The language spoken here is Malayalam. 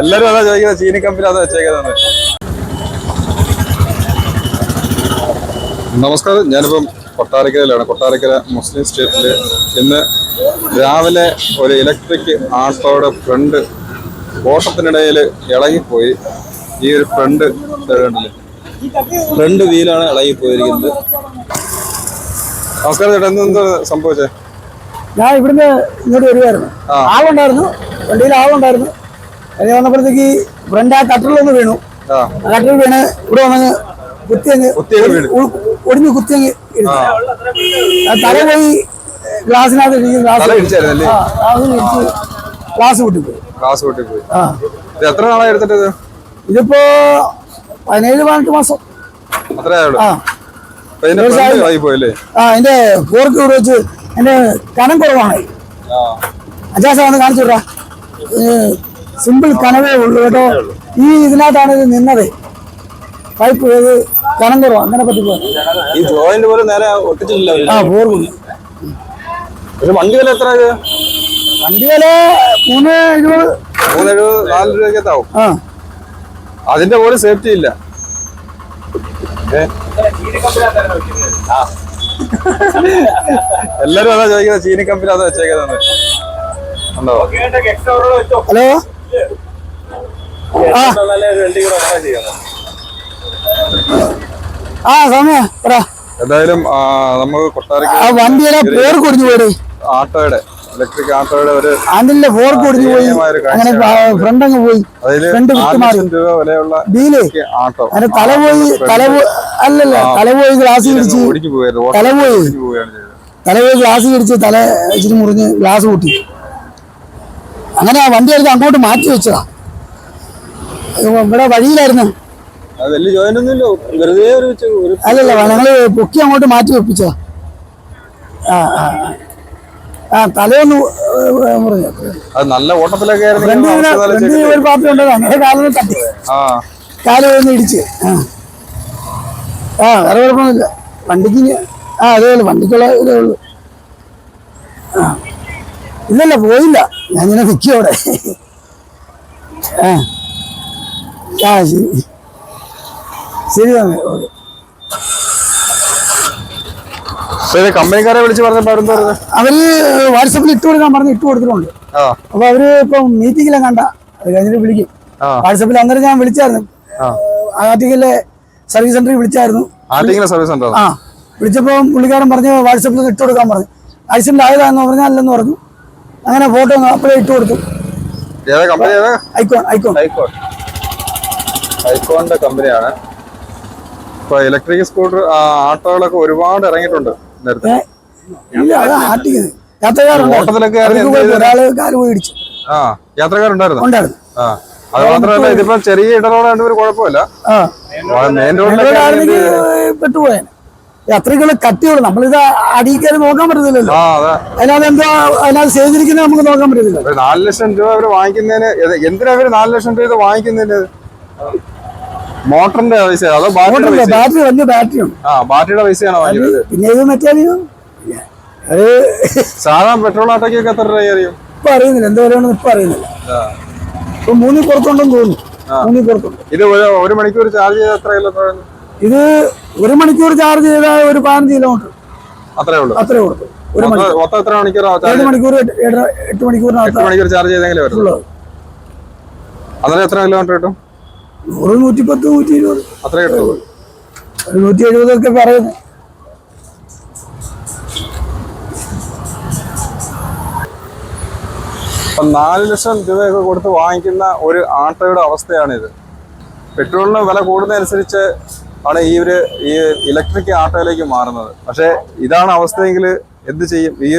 എല്ലാരും അതാ ചോദിക്കുന്നത് ചീനി കമ്പനി അതാ വെച്ചേക്കുന്നത് നമസ്കാരം ഞാനിപ്പം കൊട്ടാരക്കരയിലാണ്. കൊട്ടാരക്കര മുസ്ലിം സ്റ്റേറ്റിൽ ഇന്ന് രാവിലെ ഒരു ഇലക്ട്രിക് ആട്ടോയുടെ ഫ്രണ്ട് ഓട്ടത്തിനിടയിൽ ഇളകിപ്പോയി. ഈ ഒരു ഫ്രണ്ട് ഫ്രണ്ട് വീലാണ് ഇളകിപ്പോയിരിക്കുന്നത്. നമസ്കാരം ചേട്ടാ എന്താ സംഭവിച്ചേ? ഞാൻ ഇവിടുന്ന് ഇങ്ങോട്ട് വരുമായിരുന്നു. ആളുണ്ടായിരുന്നു വണ്ടിയിൽ ആളുണ്ടായിരുന്നു. അങ്ങനെ വന്നപ്പോഴത്തേക്ക് ഫ്രണ്ട് ആ കട്ടറിലൊന്ന് വീണു. കട്ടറിൽ വീണ് ഇവിടെ വന്നങ്ങ് കുത്തിയങ്ങ് ഒടിഞ്ഞ് കുത്തിയങ്ങ് തല പോയി ഗ്ലാസിനകത്ത് ഗ്ലാസ് ഗ്ലാസ് ഗ്ലാസ് എത്ര നാളായി ഇതിപ്പോ പതിനേഴ് പതിനെട്ട് മാസം. അത്രേ ആ. എന്റെ ഫോർക്ക് ഇവിടെ വെച്ച് എന്റെ കനം കുറവാണ്. അജാസ വന്ന് കാണിച്ചു വിടാ സിമ്പിൾ കനവേ ഉള്ളൂ കേട്ടോ. ഈ ഇതിനകത്താണ് ഇത് നിന്നത്. പൈപ്പ് ഇത് കനം കുറവാ? അങ്ങനെ പറ്റി ഈ ജോയിന്റ് പോലും നേരെ ഒട്ടിച്ചിട്ടില്ല ആ പോർക്കുന്നു ഒരു വണ്ടി വില എത്ര വണ്ടി വില മൂന്ന് എഴുപത്. മൂന്ന് എഴുപത് നാല് രൂപയ്ക്കത്താവും ആ. അതിന്റെ പോലും സേഫ്റ്റി ഇല്ല. ഏ? എല്ലാരും അതാ ചോദിക്കുന്നത് ചീനി കമ്പനി അതാ വെച്ചേക്കുന്നത് ഉണ്ടോ? ഹലോ? ആ. സമയം എന്തായാലും നമ്മൾ കൊട്ടാരക്ക് പേര് കൊടുത്തു പോയി. ആട്ടോയുടെ ഇലക്ട്രിക് ആട്ടോയുടെ ഒരു അതിന്റെ ഫോർക്ക് ഒടിഞ്ഞു പോയി അങ്ങനെ ഫ്രണ്ട് അങ്ങ് പോയി. ഫ്രണ്ട് വിട്ടുമാറി നാല് അങ്ങനെ തല പോയി തല അല്ലല്ല തല പോയി ഗ്ലാസ് ഇടിച്ച്. തല പോയി. തല പോയി ഗ്ലാസ് ഇടിച്ച് തല ഇച്ചിരി മുറിഞ്ഞ് ഗ്ലാസ് പൊട്ടി അങ്ങനെ ആ വണ്ടി എടുത്ത് അങ്ങോട്ട് മാറ്റി വെച്ചതാ. ഇവിടെ വഴിയിലായിരുന്നു. അല്ലല്ല ഞങ്ങൾ പൊക്കി അങ്ങോട്ട് മാറ്റി വെപ്പിച്ചതാ. ആ ആ. ആ. തലയൊന്ന് മുറിഞ്ഞു. അത് നല്ല ഓട്ടത്തിലൊക്കെ ഒരു പാർട്ടി ഉണ്ട് അങ്ങനെ കാലിന് തട്ടി. കാൽ ഒന്ന് ഇടിച്ച്. ആ. വേറെ കുഴപ്പമൊന്നുമില്ല. വണ്ടിക്ക് ആ അതേ ഉള്ളൂ. വണ്ടിക്കുള്ള ഇതേ ഉള്ളൂ. ആ. ഇല്ലല്ല പോയില്ല. ഞാൻ ഇങ്ങനെ നിൽക്കും അവിടെ. ആ. ആ ശരി. ശരി തന്നെ ഓക്കെ ശരി കമ്പനിക്കാരെ വിളിച്ച് പറഞ്ഞപ്പോ അവരെന്താ പറഞ്ഞത് അവർ വാട്സപ്പിൽ ഇട്ട് കൊടുക്കാൻ പറഞ്ഞ് ഇട്ട് കൊടുത്തിട്ടുണ്ട്. അപ്പൊ അവർ ഇപ്പം മീറ്റിംഗിലാ കണ്ട അത് കഴിഞ്ഞിട്ട് വിളിക്കും. വാട്സപ്പിൽ അന്നേരം ഞാൻ വിളിച്ചായിരുന്നു. ആറ്റിങ്ങിലെ സർവീസ് സെന്ററിൽ വിളിച്ചായിരുന്നു. ആറ്റിങ്ങിലെ സർവീസ് സെന്റർ ആ? വിളിച്ചപ്പോൾ പുള്ളിക്കാരൻ പറഞ്ഞു വാട്സപ്പിൽ ഇട്ട് കൊടുക്കാൻ പറഞ്ഞു. ആക്സിഡന്റ് ആയതാന്ന് പറഞ്ഞാൽ അല്ലെന്ന് പറഞ്ഞു. അങ്ങനെ ഫോട്ടോ അപ്പോഴേ ഇട്ട് കൊടുത്തു. Icon icon. ഐക്കോൺ. ഐക്കോണിന്റെ കമ്പനിയാണ്. ഇപ്പൊ ഇലക്ട്രിക് സ്കൂട്ടർ ആട്ടോകളൊക്കെ ഒരുപാട് ഇറങ്ങിയിട്ടുണ്ട്. ആട്ടിക്കുന്നത് യാത്രക്കാരുണ്ട് ഓട്ടത്തിലൊക്കെ ആയിരുന്നു അവർക്ക് ഒരാൾ കാൽ പോയി ഇടിച്ചു ആ യാത്രക്കാരുണ്ടായിരുന്നു? ഉണ്ടായിരുന്നു. ആ അത് മാത്രമല്ല ഇതിപ്പോ ചെറിയ ഇടറോടാണ്ട് ഒരു കുഴപ്പമില്ല. മെയിൻ കട്ടിയുള്ളൂ നമ്മളിത് അടിക്കാൻ നോക്കാൻ പറ്റത്തില്ലല്ലോ. അതിനകത്ത് എന്താ അതിനകത്ത് ചെയ്തിരിക്കുന്നത് നമുക്ക് നോക്കാൻ പറ്റത്തില്ല നാല് ലക്ഷം രൂപ അവർ വാങ്ങിക്കുന്നതിന് എന്തിനാ അവർ നാല് ലക്ഷം രൂപ ഇത് വാങ്ങിക്കുന്നതിന്? മോട്ടറിന്റെ പൈസ അതോ ബാറ്ററി വലിയ ബാറ്ററി ഉണ്ട് ആ ബാറ്ററിയുടെ പൈസയാണോ പിന്നെ ഇത് മെറ്റാലിയോ അത് സാധാരണ പെട്രോൾ ആട്ടയ്ക്കൊക്കെ എത്ര രൂപ അറിയും? ഇപ്പൊ അറിയുന്നില്ല. എന്താ പറയുകയാണെന്ന് ഇപ്പൊ അറിയുന്നില്ല. ഇപ്പൊ മൂന്നിൽ പുറത്തുണ്ടെന്ന് തോന്നുന്നു. മൂന്നിൽ പുറത്തുണ്ട് ഇത് ഒരു മണിക്കൂർ ചാർജ് ചെയ്ത് എത്ര ഇത് ഒരു മണിക്കൂർ ചാർജ് ചെയ്താൽ ഒരു പതിനഞ്ച് കിലോമീറ്റർ അത്രേ ഉള്ളൂ. അത്രേ ഉള്ളൂ. ഒരു മണി മൊത്തം- മൊത്തം എത്ര മണിക്കൂർ ഏഴ് മണിക്കൂർ എട്ട് മണിക്കൂറിനകത്ത് മണിക്കൂർ ചാർജ് ചെയ്തെങ്കിലും അന്നേരം എത്ര കിലോമീറ്റർ കിട്ടും? നൂറ് നൂറ്റിപ്പത്ത് നൂറ്റി ഇരുപത് അത്ര കിട്ടുള്ളൂ. നൂറ്റി എഴുപതൊക്കെ പറയുന്നു അപ്പൊ നാല് ലക്ഷം രൂപയൊക്കെ കൊടുത്ത് വാങ്ങിക്കുന്ന ഒരു ആട്ടയുടെ അവസ്ഥയാണിത്. പെട്രോളിന് വില കൂടുന്നതനുസരിച്ച് ആണ് ഈ ഒരു ഈ ഇലക്ട്രിക് ആട്ടയിലേക്ക് മാറുന്നത്. പക്ഷേ ഇതാണ് അവസ്ഥയെങ്കിൽ എന്ത് ചെയ്യും? ഈ